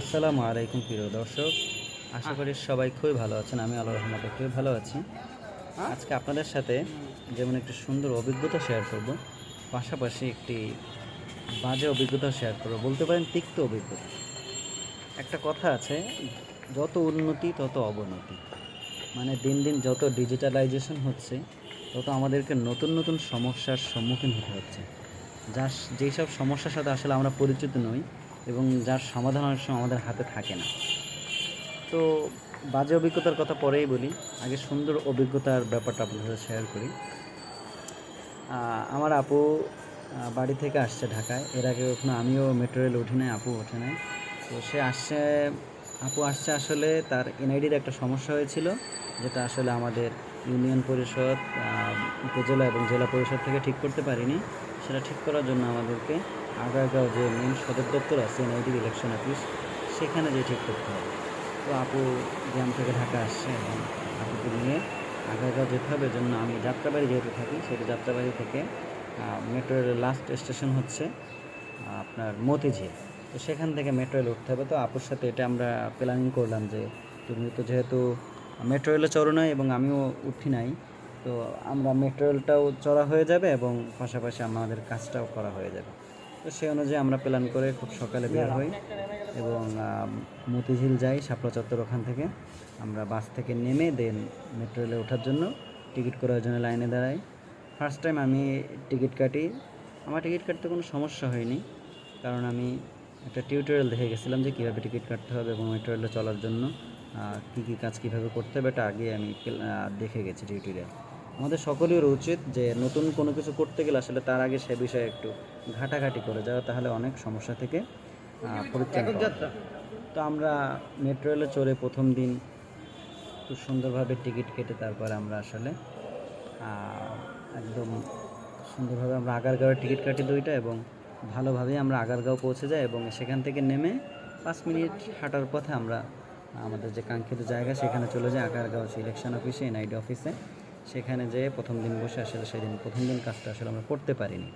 আসসালামু আলাইকুম প্রিয় দর্শক আশা করি সবাই খুবই ভালো আছেন আমি আল্লাহ রহমতে খুবই ভালো আছি। আজকে আপনাদের সাথে যেমন একটি সুন্দর অভিজ্ঞতা শেয়ার করব পাশাপাশি একটি বাজে অভিজ্ঞতা শেয়ার করব বলতে পারেন তিক্ত অভিজ্ঞতা। একটা কথা আছে যত উন্নতি তত অবনতি। মানে দিন দিন যত ডিজিটালাইজেশন হচ্ছে তত আমাদেরকে নতুন নতুন সমস্যার সম্মুখীন হতে হচ্ছে। যা যেই সব সমস্যার সাথে আসলে আমরা পরিচিত নই এবং যার সমাধান অনেক সময় আমাদের হাতে থাকে না। তো বাজে অভিজ্ঞতার কথা পরেই বলি। আগে সুন্দর অভিজ্ঞতার ব্যাপারটা আপনাদের সাথে শেয়ার করি। আমার আপু বাড়ি থেকে আসছে ঢাকায়। এর আগে ওখানে আমিও মেট্রো রেল উঠি নাই, আপু ওঠে নাই। তো সে আসছে, আপু আসছে আসলে তার এনআইডির একটা সমস্যা হয়েছিল, যেটা আসলে আমাদের ইউনিয়ন পরিষদ উপজেলা এবং জেলা পরিষদ থেকে ঠিক করতে পারিনি। সেটা ঠিক করার জন্য আমাদেরকে আগারগাঁও যে মেন সদর দপ্তর আছে এনআইডি ইলেকশন অফিস সেখানে যে ঠিক করতে হবে। তো আপু গ্রাম থেকে ঢাকা আসছে এবং আপুকে নিয়ে আগারগাঁও যেতে হবে জন্য আমি যাত্রাবাড়ি যেহেতু থাকি সেটা যাত্রাবাড়ি থেকে মেট্রো রেলের লাস্ট স্টেশন হচ্ছে আপনার মতিঝিল। তো সেখান থেকে মেট্রো রেল উঠতে হবে। তো আপুর সাথে এটা আমরা প্ল্যানিং করলাম যে, তুমি তো যেহেতু মেট্রো রেলে চড়ো নাই এবং আমিও উঠি নাই, তো আমরা মেট্রো রেলটাও চড়া হয়ে যাবে এবং পাশাপাশি আমাদের কাজটাও করা হয়ে যাবে। তো সেই অনুযায়ী আমরা প্ল্যান করে খুব সকালে বের হই এবং মতিঝিল যাই শাপলা চত্বর ওখান থেকে। আমরা বাস থেকে নেমে দেন মেট্রো রেলে ওঠার জন্য টিকিট করার জন্য লাইনে দাঁড়াই। ফার্স্ট টাইম আমি টিকিট কাটি। আমার টিকিট কাটতে কোনো সমস্যা হয়নি। কারণ আমি একটা টিউটোরিয়াল দেখে গেছিলাম যে কীভাবে টিকিট কাটতে হবে এবং মেট্রো রেলে চলার জন্য কী কী কাজ কীভাবে করতে হবে, এটা আগে আমি দেখে গেছি টিউটোরিয়াল আমাদের সকলের উচিত যে নতুন কোনো কিছু করতে গেলে আসলে তার আগে সে বিষয়ে একটু ঘাটাঘাটি করে যাওয়া, তাহলে অনেক সমস্যা থেকে তো আমরা মেট্রো রেলে চড়ে প্রথম দিন খুব সুন্দরভাবে টিকিট কেটে তারপরে আমরা আসলে একদম সুন্দরভাবে আমরা আগারগাঁওয়ের টিকিট কাটি দুইটা এবং ভালোভাবেই আমরা আগারগাঁও পৌঁছে যাই এবং সেখান থেকে নেমে পাঁচ মিনিট হাঁটার পথে আমরা আমাদের যে কাঙ্ক্ষিত জায়গা সেখানে চলে যাই আগারগাঁও ইলেকশন অফিসে এনআইডি অফিসে সেখানে যেয়ে প্রথম দিন বসে আসলে সেদিন প্রথম দিন কাজটা আসলে আমরা করতে পারিনি।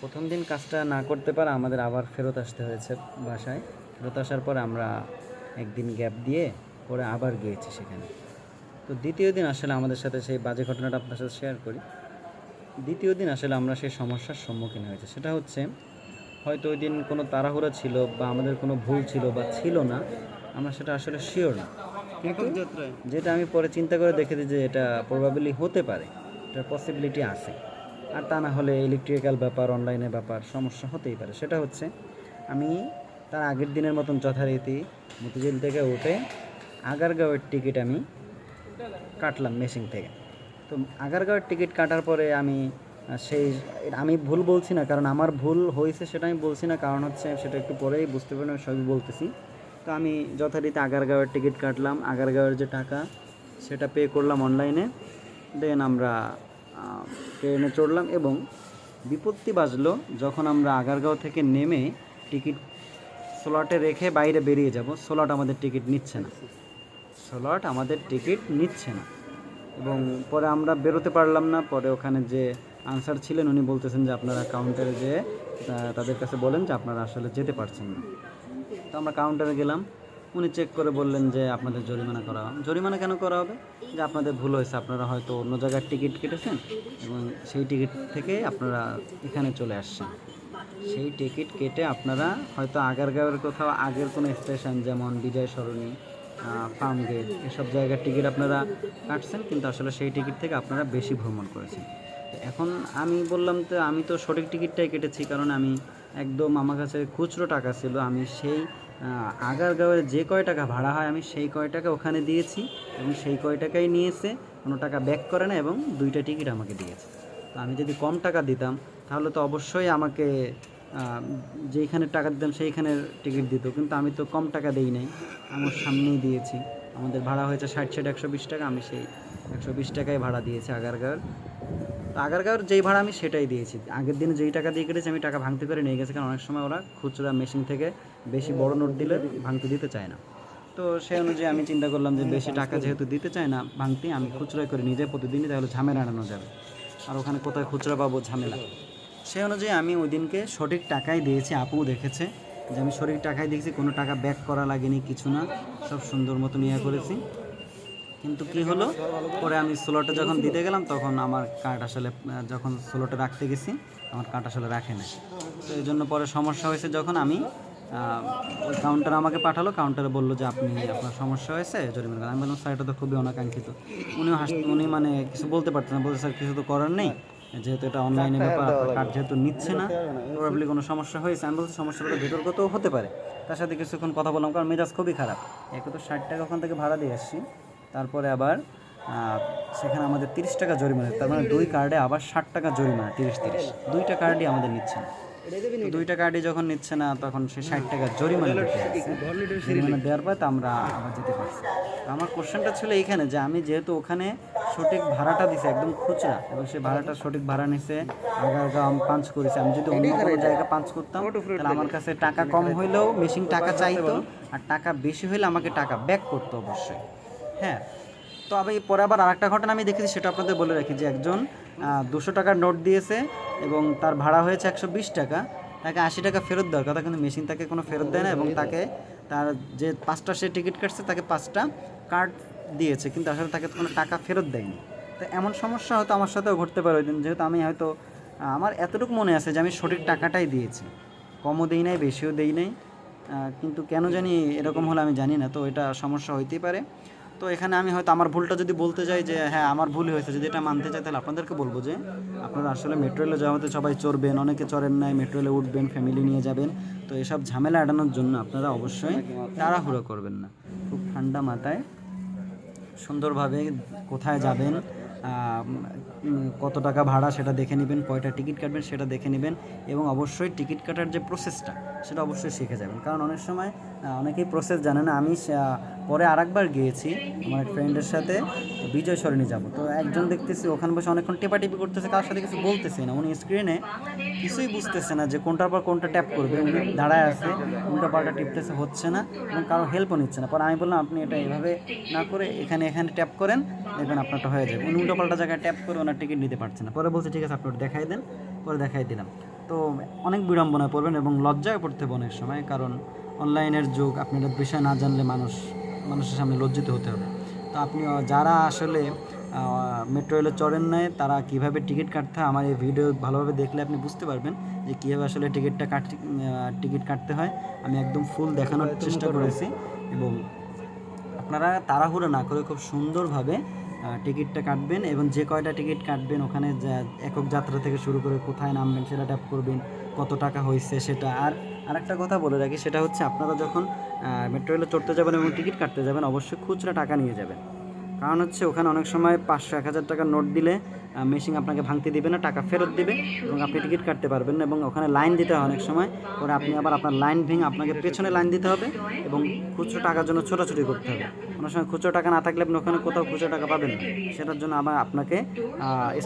প্রথম দিন কাজটা না করতে পারে আমাদের আবার ফেরত আসতে হয়েছে বাসায়। ফেরত আসার পর আমরা একদিন গ্যাপ দিয়ে পরে আবার গিয়েছি সেখানে। তো দ্বিতীয় দিন আসলে আমাদের সাথে সেই বাজে ঘটনাটা আপনার সাথে শেয়ার করি। দ্বিতীয় দিন আসলে আমরা সেই সমস্যার সম্মুখীন হয়েছি। সেটা হচ্ছে, হয়তো ওই দিন কোনো তাড়াহুড়া ছিল বা আমাদের কোনো ভুল ছিল বা ছিল না, আমরা সেটা আসলে শিওর না। কিন্তু যেটা আমি পরে চিন্তা করে দেখেছি যে এটা প্রবাবিলি হতে পারে। এটার পসিবিলিটি আছে। আর তা না হলে ইলেকট্রিক্যাল ব্যাপার অনলাইনের ব্যাপার সমস্যা হতেই পারে। সেটা হচ্ছে আমি তার আগের দিনের মতন যথারীতি মতিঝিল থেকে উঠে আগারগাঁওয়ের টিকিট আমি কাটলাম মেশিন থেকে। তো আগারগাঁওয়ের টিকিট কাটার পরে আমি সেই আমি ভুল বলছি না কারণ আমার ভুল হয়েছে সেটা আমি বলছি না। কারণ হচ্ছে সেটা একটু পরেই বুঝতে আমি সবই বলতেছি। তো আমি যথারীতি আগারগাঁওয়ের টিকিট কাটলাম। আগারগাঁওয়ের যে টাকা, সেটা পে করলাম অনলাইনে দেন আমরা ট্রেনে চড়লাম এবং বিপত্তি বাজলো যখন আমরা আগারগাঁও থেকে নেমে টিকিট স্লটে রেখে বাইরে বেরিয়ে যাব। স্লট আমাদের টিকিট নিচ্ছে না। স্লট আমাদের টিকিট নিচ্ছে না। এবং পরে আমরা বেরোতে পারলাম না। পরে ওখানে যে আনসার ছিলেন, উনি বলতেছেন যে, আপনারা কাউন্টারে যেয়ে তাদের কাছে বলেন যে, আপনারা আসলে যেতে পারছেন না। তো আমরা কাউন্টারে গেলাম। উনি চেক করে বললেন যে আপনাদের জরিমানা করা হবে জরিমানা কেন করা হবে? যে আপনাদের ভুল হয়েছে, আপনারা হয়তো অন্য জায়গার টিকিট কেটেছেন এবং সেই টিকিট থেকে আপনারা এখানে চলে আসছেন। সেই টিকিট কেটে আপনারা হয়তো আগের আগারগাঁওয়ের কোথাও আগের কোনো স্টেশন যেমন বিজয় সরণি ফার্ম গেট এসব জায়গার টিকিট আপনারা কাটছেন, কিন্তু আসলে সেই টিকিট থেকে আপনারা বেশি ভ্রমণ করেছেন। তো এখন আমি বললাম তো আমি তো সঠিক টিকিটটাই কেটেছি, কারণ আমি একদম আমার কাছে খুচরো টাকা ছিল, আমি সেই আগারগাঁওয়ের যে কয় টাকা ভাড়া হয়, আমি সেই কয় টাকা ওখানে দিয়েছি এবং সেই কয় টাকাই নিয়েছে। কোনো টাকা ব্যাক করে না এবং দুইটা টিকিট আমাকে দিয়েছে। তো আমি যদি কম টাকা দিতাম, তাহলে তো অবশ্যই আমাকে যেইখানে টাকা দিতাম সেইখানে টিকিট দিত। কিন্তু আমি তো কম টাকা দেই নাই। আমার সামনেই দিয়েছি। আমাদের ভাড়া হয়েছে ষাট ষাট, একশো বিশ টাকা। আমি সেই একশো বিশ টাকায় ভাড়া দিয়েছি আগারগাঁওয়ের। তো আগারগাঁওয়ের যেই ভাড়া আমি সেটাই দিয়েছি। আগের দিনে যেই টাকা দিয়ে কেটেছি আমি টাকা ভাঙতে করে নিয়ে গেছি, কারণ অনেক সময় ওরা খুচরা মেশিন থেকে বেশি বড় নোট দিলে ভাঙতে দিতে চায় না। তো সেই অনুযায়ী আমি চিন্তা করলাম যে বেশি টাকা যেহেতু দিতে চায় না ভাঙতে, আমি খুচরা করে নিজে প্রতিদিনই তাহলে ঝামেলা আনানো যাবে। আর ওখানে কোথায় খুচরা পাবো ঝামেলা। সেই অনুযায়ী আমি ওই দিনকে সঠিক টাকাই দিয়েছি। আপু দেখেছে যে আমি সঠিক টাকায় দেখছি কোনো টাকা ব্যাক করা লাগেনি, কিছু না। সব সুন্দর মতো নিয়ে করেছি। কিন্তু কি হলো? পরে আমি স্লোটা যখন দিতে গেলাম তখন আমার কার্ড আসলে যখন স্লোটা রাখতে গেছি আমার কার্ড আসলে রাখে না তো এই জন্য পরে সমস্যা হয়েছে যখন আমি কাউন্টার আমাকে পাঠালো কাউন্টারে বলল যে আপনি আপনার সমস্যা হয়েছে? জরিমানা করেন। আমি বললাম স্যার এটা তো খুবই অনাকাঙ্ক্ষিত। উনিও হাস উনি মানে কিছু বলতে পারতেন না। বলছে স্যার কিছু তো করার নেই। যেহেতু এটা অনলাইনে ব্যাপার কার্ড যেহেতু নিচ্ছে না প্রবাবলি কোনো সমস্যা হয়েছে। আমি বলছি সমস্যাটা ভেতরগতও হতে পারে। তার সাথে কিছুক্ষণ কথা বললাম কারণ মেজাজ খুবই খারাপ। একে তো ষাট টাকা ওখান থেকে ভাড়া দিয়ে আসছি। তারপরে আবার সেখানে আমাদের তিরিশ টাকা জরিমানা, তার মানে দুই কার্ডে আবার ষাট টাকা জরিমানা, তিরিশ তিরিশ। দুইটা কার্ডই আমাদের নিচ্ছে না। দুইটা কার্ডই যখন নিচ্ছে না, তখন সে ষাট টাকা জরিমানা জরিমানা দেওয়ার পর তো আমরা আবার যেতে পারছি। আমার কোশ্চেনটা ছিল এইখানে যে আমি যেহেতু ওখানে সঠিক ভাড়াটা দিছে, একদম খুচরা এবং সে ভাড়াটা সঠিক ভাড়া নিছে, আগা আগা আমি পাঞ্চ করেছি। আমি যদি অন্য কোনো জায়গায় পাঞ্চ করতাম, তাহলে আমার কাছে টাকা কম হইলেও মেশিন টাকা চাইতো, আর টাকা বেশি হইলে আমাকে টাকা ব্যাক করতো অবশ্যই। হ্যাঁ। তো আমি পরে আবার আরেকটা ঘটনা আমি দেখেছি, সেটা আপনাদের বলে রাখি যে একজন দুশো টাকার নোট দিয়েছে এবং তার ভাড়া হয়েছে একশো বিশ টাকা। তাকে আশি টাকা ফেরত দেওয়ার কথা, কিন্তু মেশিন তাকে কোনো ফেরত দেয় না এবং তাকে তার যে পাঁচটা সে টিকিট কাটছে, তাকে পাঁচটা কার্ড দিয়েছে, কিন্তু আসলে তাকে কোনো টাকা ফেরত দেয়নি। তো এমন সমস্যা হয়তো আমার সাথেও ঘটতে পারে ওই দিন, যেহেতু আমি হয়তো আমার এতটুকু মনে আছে যে আমি সঠিক টাকাটাই দিয়েছি। কমও দেই নাই, বেশিও দেই নাই কিন্তু কেন জানি এরকম হলে আমি জানি না, তো এটা সমস্যা হইতেই পারে। তো এখানে আমি হয়তো আমার ভুলটা যদি বলতে যাই যে হ্যাঁ আমার ভুল হয়েছে, যদি এটা মানতে চাই, তাহলে আপনাদেরকে বলব যে, আপনারা আসলে মেট্রো রেলে যাওয়াতে সবাই চড়বেন, অনেকে চড়েন নাই মেট্রো রেলে উঠবেন ফ্যামিলি নিয়ে যাবেন। তো এসব ঝামেলা এড়ানোর জন্য আপনারা অবশ্যই তাড়াহুড়ো করবেন না। খুব ঠান্ডা মাথায় সুন্দরভাবে কোথায় যাবেন কত টাকা ভাড়া সেটা দেখে নেবেন, কয়টা টিকিট কাটবেন সেটা দেখে নেবেন এবং অবশ্যই টিকিট কাটার যে প্রসেসটা সেটা অবশ্যই শিখে যাবেন। কারণ অনেক সময় অনেকেই প্রসেস জানে না। আমি পরে আরেকবার গিয়েছি আমার এক ফ্রেন্ডের সাথে, বিজয় সরণি যাব। তো একজন দেখতেছি, ওখানে বসে অনেকক্ষণ টেপাটিপি করতেছে, কার সাথে কিছু বলতেছে না। উনি স্ক্রিনে কিছুই বুঝতেছে না যে কোনটার পর কোনটা ট্যাপ করবে। উনি দাঁড়ায় আছে, উল্টা পাল্টা টিপতেছে, হচ্ছে না এবং কারও হেল্পও নিচ্ছে না। পরে আমি বললাম, আপনি এটা এভাবে না করে এখানে এখানে ট্যাপ করেন, দেখবেন আপনারটা হয়ে যাবে। উনি উল্টা পাল্টা জায়গায় ট্যাপ করে ওনার টিকিট নিতে পারছে না। পরে বলছে ঠিক আছে আপনি দেখাই দেন। পরে দেখাই দিলাম। তো অনেক বিড়ম্বনায় পড়বেন এবং লজ্জায় পড়তে হবে অনেক সময় কারণ অনলাইনের যুগ আপনি এটা বিষয় না জানলে মানুষ মানুষের সামনে লজ্জিত হতে হবে। তো আপনি যারা আসলে মেট্রো রেলে চড়েন নাই তারা কীভাবে টিকিট কাটতে হয় আমার এই ভিডিও ভালোভাবে দেখলে আপনি বুঝতে পারবেন যে কীভাবে আসলে টিকিটটা কাট টিকিট কাটতে হয়। আমি একদম ফুল দেখানোর চেষ্টা করেছি এবং আপনারা তাড়াহুড়ো না করে খুব সুন্দরভাবে টিকিটটা কাটবেন এবং যে কয়টা টিকিট কাটবেন, ওখানে একক যাত্রা থেকে শুরু করে কোথায় নামবেন, সেটা ট্যাপ করবেন, কত টাকা হয়েছে সেটা। আর আরেকটা কথা বলে রাখি, সেটা হচ্ছে আপনারা যখন মেট্রো রেলে চড়তে যাবেন এবং টিকিট কাটতে যাবেন, অবশ্যই খুচরা টাকা নিয়ে যাবেন। কারণ হচ্ছে ওখানে অনেক সময় পাঁচশো, এক হাজার টাকার নোট দিলে মেশিন আপনাকে ভাঙতে দিবে না, টাকা ফেরত দিবে এবং আপনি টিকিট কাটতে পারবেন না এবং ওখানে লাইন দিতে হয় অনেক সময়। পরে আপনি আবার আপনার লাইন ভেঙে আপনাকে পেছনে লাইন দিতে হবে এবং খুচরো টাকার জন্য ছোটাছুটি করতে হবে। অনেক সময় খুচরো টাকা না থাকলে আপনি ওখানে কোথাও খুচরো টাকা পাবেন না। সেটার জন্য আবার আপনাকে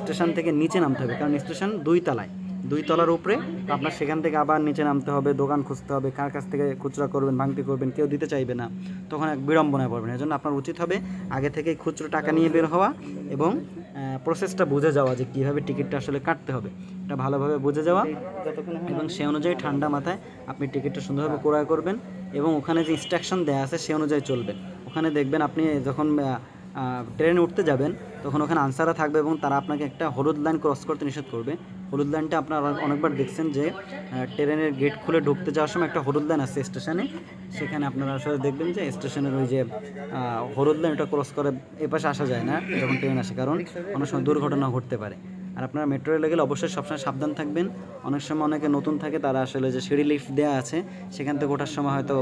স্টেশন থেকে নিচে নামতে হবে। কারণ স্টেশন দুই তলায়। দুই তলার উপরে আপনার সেখান থেকে আবার নিচে নামতে হবে, দোকান খুঁজতে হবে, কার কাছ থেকে খুচরা করবেন, ভাঙতি করবেন, কেউ দিতে চাইবে না। তখন এক বিড়ম্বনায় পড়বেন। এজন্য আপনার উচিত হবে আগে থেকেই খুচরো টাকা নিয়ে বের হওয়া এবং প্রসেসটা বুঝে যাওয়া যে কীভাবে টিকিটটা আসলে কাটতে হবে। এটা ভালোভাবে বুঝে যাওয়া এবং সে অনুযায়ী ঠান্ডা মাথায় আপনি টিকিটটা সুন্দরভাবে ক্রয় করবেন এবং ওখানে যে ইনস্ট্রাকশন দেওয়া আছে সে অনুযায়ী চলবেন ওখানে দেখবেন আপনি যখন ট্রেনে উঠতে যাবেন, তখন ওখানে আনসাররা থাকবে এবং তারা আপনাকে একটা হলুদ লাইন ক্রস করতে নিষেধ করবে। হলুদ লাইনটা আপনারা অনেকবার দেখছেন যে ট্রেনের গেট খুলে ঢুকতে যাওয়ার সময় একটা হলুদ লাইন আছে স্টেশনে সেখানে আপনারা আসলে দেখবেন যে স্টেশনের ওই যে হলুদ লাইন ওটা ক্রস করে এপাশে আসা যায় না, যখন ট্রেন আসে। কারণ অনেক সময় দুর্ঘটনা ঘটতে পারে। আর আপনারা মেট্রো রেলে গেলে অবশ্যই সবসময় সাবধান থাকবেন। অনেক সময় অনেকে নতুন থাকে, তারা আসলে যে সিঁড়ি লিফট দেওয়া আছে, সেখান থেকে ওঠার সময় হয়তো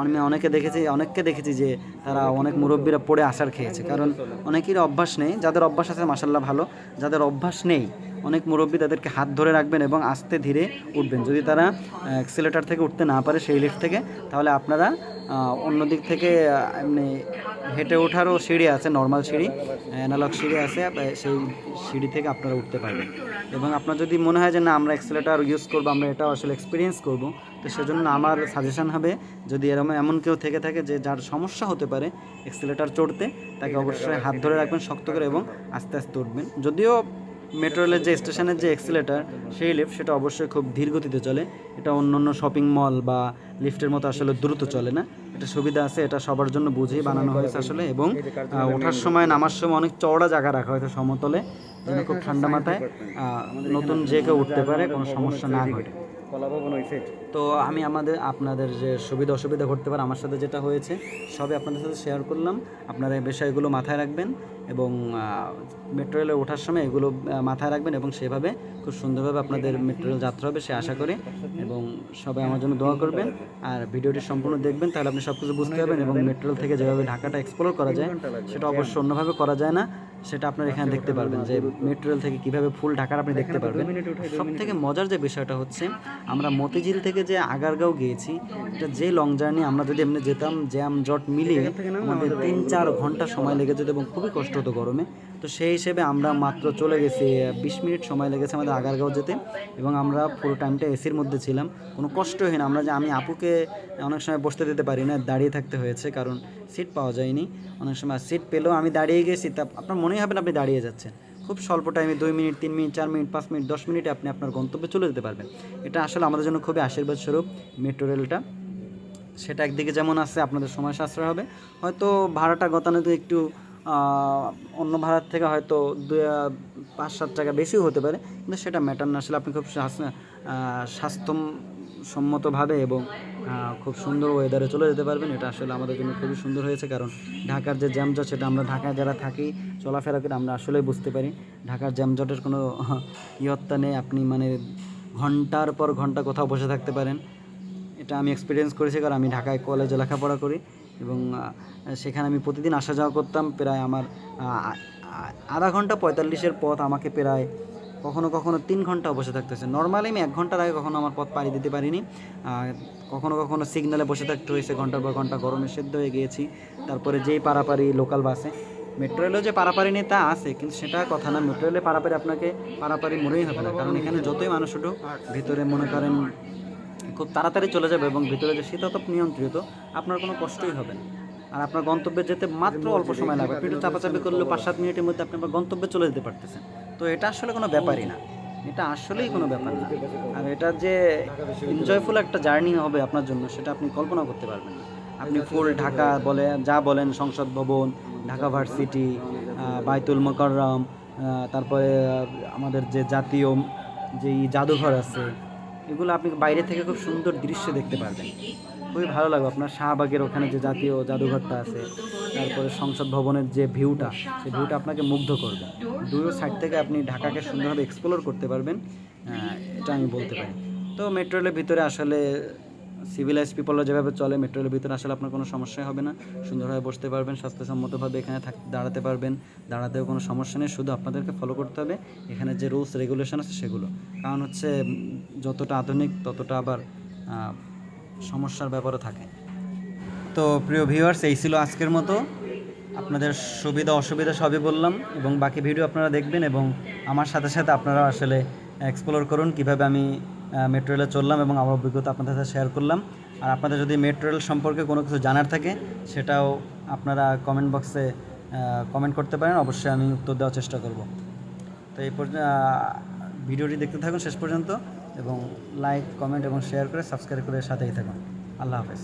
আমি অনেকে দেখেছি, অনেককে দেখেছি যে তারা অনেক মুরব্বীরা পড়ে আসার খেয়েছে। কারণ অনেকেরই অভ্যাস নেই, যাদের অভ্যাস আছে মাসাল্লাহ ভালো, যাদের অভ্যাস নেই, অনেক মুরব্বী তাদেরকে হাত ধরে রাখবেন এবং আস্তে ধীরে উঠবেন। যদি তারা অ্যাক্সিলেটার থেকে উঠতে না পারে সেই লিফট থেকে, তাহলে আপনারা অন্য দিক থেকে এমনি হেঁটে ওঠারও সিঁড়ি আছে নর্মাল সিঁড়ি অ্যানালগ সিঁড়ি আছে সেই সিঁড়ি থেকে আপনারা উঠতে পারবেন। এবং আপনার যদি মনে হয় যে না, আমরা এক্সেলেটার ইউজ করব, আমরা এটা আসলে এক্সপিরিয়েন্স করব, তো সেজন্য আমার সাজেশান হবে, যদি এরকম এমন কেউ থেকে থাকে যে যার সমস্যা হতে পারে এক্সেলেটার চড়তে, তাকে অবশ্যই হাত ধরে রাখবেন, শক্ত করে, এবং আস্তে আস্তে উঠবেন। যদিও মেট্রো রেলের যে স্টেশনের যে এক্সিলেটার, সেই লিফট সেটা অবশ্যই খুব ধীর গতিতে চলে। এটা অন্য অন্য শপিং মল বা লিফটের মতো আসলে দ্রুত চলে না। এটা সুবিধা আছে, এটা সবার জন্য বুঝেই বানানো হয়েছে আসলে এবং ওঠার সময়, নামার সময় অনেক চওড়া জায়গা রাখা হয়েছে সমতলে, যেন খুব ঠান্ডা মাথায় নতুন যে কেউ উঠতে পারে, কোনো সমস্যা না ঘটে। তো আমি আমাদের, আপনাদের যে সুবিধা অসুবিধা ঘটতে পারে আমার সাথে যেটা হয়েছে, সবই আপনাদের সাথে শেয়ার করলাম। আপনারা এই বিষয়গুলো মাথায় রাখবেন এবং মেট্রো রেলে ওঠার সময় এগুলো মাথায় রাখবেন এবং সেভাবে খুব সুন্দরভাবে আপনাদের মেট্রো রেল যাত্রা হবে, সে আশা করি। এবং সবাই আমার জন্য দোয়া করবেন। আর ভিডিওটি সম্পূর্ণ দেখবেন, তাহলে আপনি সব কিছু বুঝতে পারবেন এবং মেট্রো রেল থেকে যেভাবে ঢাকাটা এক্সপ্লোর করা যায়, সেটা অবশ্য অন্যভাবে করা যায় না। সেটা আপনারা এখানে দেখতে পারবেন যে মেট্রো থেকে কীভাবে ফুল ঢাকার আপনি দেখতে পারবেন। সব থেকে মজার যে বিষয়টা হচ্ছে, আমরা মতিঝিল থেকে যে আগারগাঁও গিয়েছি, এটা যে লং জার্নি আমরা যদি এমনি যেতাম, জ্যাম, জট মিলিয়ে আমাদের তিন চার ঘণ্টা সময় লেগে যেত এবং খুবই কষ্ট হতো গরমে। তো সেই হিসেবে আমরা মাত্র চলে গেছি বিশ মিনিট সময় লেগেছে আমাদের আগারগাঁও যেতে এবং আমরা পুরো টাইমটা এসির মধ্যে ছিলাম। কোনো কষ্ট হয় না আমরা যে, আমি আপুকে অনেক সময় বসতে দিতে পারি না, দাঁড়িয়ে থাকতে হয়েছে কারণ সিট পাওয়া যায়নি। অনেক সময় সিট পেলেও আমি দাঁড়িয়ে গেছি, তা আপনার মনেই হবে না আপনি দাঁড়িয়ে যাচ্ছেন। খুব স্বল্প টাইমে দুই মিনিট, তিন মিনিট, চার মিনিট, পাঁচ মিনিট, দশ মিনিটে আপনি আপনার গন্তব্যে চলে যেতে পারবেন। এটা আসলে আমাদের জন্য খুবই আশীর্বাদ স্বরূপ মেট্রো রেলটা সেটা একদিকে যেমন আছে, আপনাদের সময় সাশ্রয় হবে। হয়তো ভাড়াটা গতানুগতিক একটু অন্য ভাড়ার থেকে হয়তো আহ, পাঁচ সাত টাকা বেশিও হতে পারে কিন্তু সেটা ম্যাটার না। আসলে আপনি খুব স্বাস্থ্যসম্মতভাবে এবং খুব সুন্দর ওয়েদারে চলে যেতে পারবেন। এটা আসলে আমাদের জন্য খুবই সুন্দর হয়েছে কারণ ঢাকার যে জ্যামজট সেটা আমরা ঢাকায় যারা থাকি চলাফেরা করে আমরা আসলেই বুঝতে পারি। ঢাকার জ্যামজটের কোনো ইয়ত্তা নেই। আপনি মানে ঘণ্টার পর ঘণ্টা কোথাও বসে থাকতে পারেন। এটা আমি এক্সপিরিয়েন্স করেছি কারণ আমি ঢাকায় কলেজে লেখাপড়া করি। এবং সেখানে আমি প্রতিদিন আসা যাওয়া করতাম। প্রায় আমার আধা ঘণ্টা পঁয়তাল্লিশের পথ আমাকে প্রায় কখনো কখনো তিন ঘণ্টা বসে থাকতেছে। নর্মালি আমি এক ঘণ্টার আগে কখনো আমার পথ পাড়ি দিতে পারিনি। কখনো কখনো সিগনালে বসে থাকতে হয়েছে, ঘণ্টার পর ঘণ্টা গরমে সেদ্ধ হয়ে গিয়েছি। তারপরে যেই পারাপারি লোকাল বাসে মেট্রো রেলেও যে পারাপারি নেই তা আছে, কিন্তু সেটা কথা না। মেট্রো রেলে পারাপারি আপনাকে, পারাপারি মনেই হবে না। কারণ এখানে যতই মানুষ উঠুক, ভিতরে মনে করেন খুব তাড়াতাড়ি চলে যাবে এবং ভিতরে যে শীতাতপ নিয়ন্ত্রিত, আপনার কোনো কষ্টই হবে না। আর আপনার গন্তব্যে যেতে মাত্র অল্প সময় লাগবে। একটু চাপাচাপি করলে পাঁচ, সাত মিনিটের মধ্যে আপনি আপনার গন্তব্যে চলে যেতে পারতেছেন। তো এটা আসলে কোনো ব্যাপারই না। এটা আসলেই কোনো ব্যাপার না। আর এটা যে এনজয়ফুল একটা জার্নি হবে আপনার জন্য, সেটা আপনি কল্পনা করতে পারবেন না। আপনি ফুল ঢাকা বলে, যা বলেন সংসদ ভবন, ঢাকা ভার্সিটি বাইতুল মোকাররম তারপরে আমাদের যে জাতীয়, যেই জাদুঘর আছে এগুলো আপনি বাইরে থেকে খুব সুন্দর দৃশ্য দেখতে পারবেন। খুবই ভালো লাগবে আপনার শাহবাগের ওখানে যে জাতীয় জাদুঘরটা আছে, তারপরে সংসদ ভবনের যে ভিউটা, সেই ভিউটা আপনাকে মুগ্ধ করবে। দুই সাইড থেকে আপনি ঢাকাকে সুন্দরভাবে এক্সপ্লোর করতে পারবেন এটা আমি বলতে পারি। তো মেট্রোলের ভিতরে আসলে সিভিলাইজ পিপলরা যেভাবে চলে মেট্রো ভিতরে আসলে আপনার কোনো সমস্যাই হবে না। সুন্দরভাবে বসতে পারবেন, স্বাস্থ্যসম্মতভাবে এখানে থাক, দাঁড়াতে পারবেন। দাঁড়াতেও কোনো সমস্যা নেই, শুধু আপনাদেরকে ফলো করতে হবে। এখানে যে রুলস রেগুলেশন আছে সেগুলো। কারণ হচ্ছে যতটা আধুনিক, ততটা আবার সমস্যার ব্যাপারও থাকে। তো প্রিয় ভিউয়ার্স এই ছিল আজকের মতো। আপনাদের সুবিধা, অসুবিধা সবই বললাম এবং বাকি ভিডিও আপনারা দেখবেন এবং আমার সাথে সাথে আপনারা আসলে এক্সপ্লোর করুন কীভাবে আমি মেট্রো রেলে চললাম এবং আমার অভিজ্ঞতা আপনাদের সাথে শেয়ার করলাম। আর আপনাদের যদি মেট্রো রেল সম্পর্কে কোনো কিছু জানার থাকে, সেটাও আপনারা কমেন্ট বক্সে কমেন্ট করতে পারেন। অবশ্যই আমি উত্তর দেওয়ার চেষ্টা করব। তো এই পর্যন্ত ভিডিওটি দেখতে থাকুন শেষ পর্যন্ত এবং লাইক কমেন্ট এবং শেয়ার করে সাবস্ক্রাইব করে সাথেই থাকুন। আল্লাহ হাফেজ।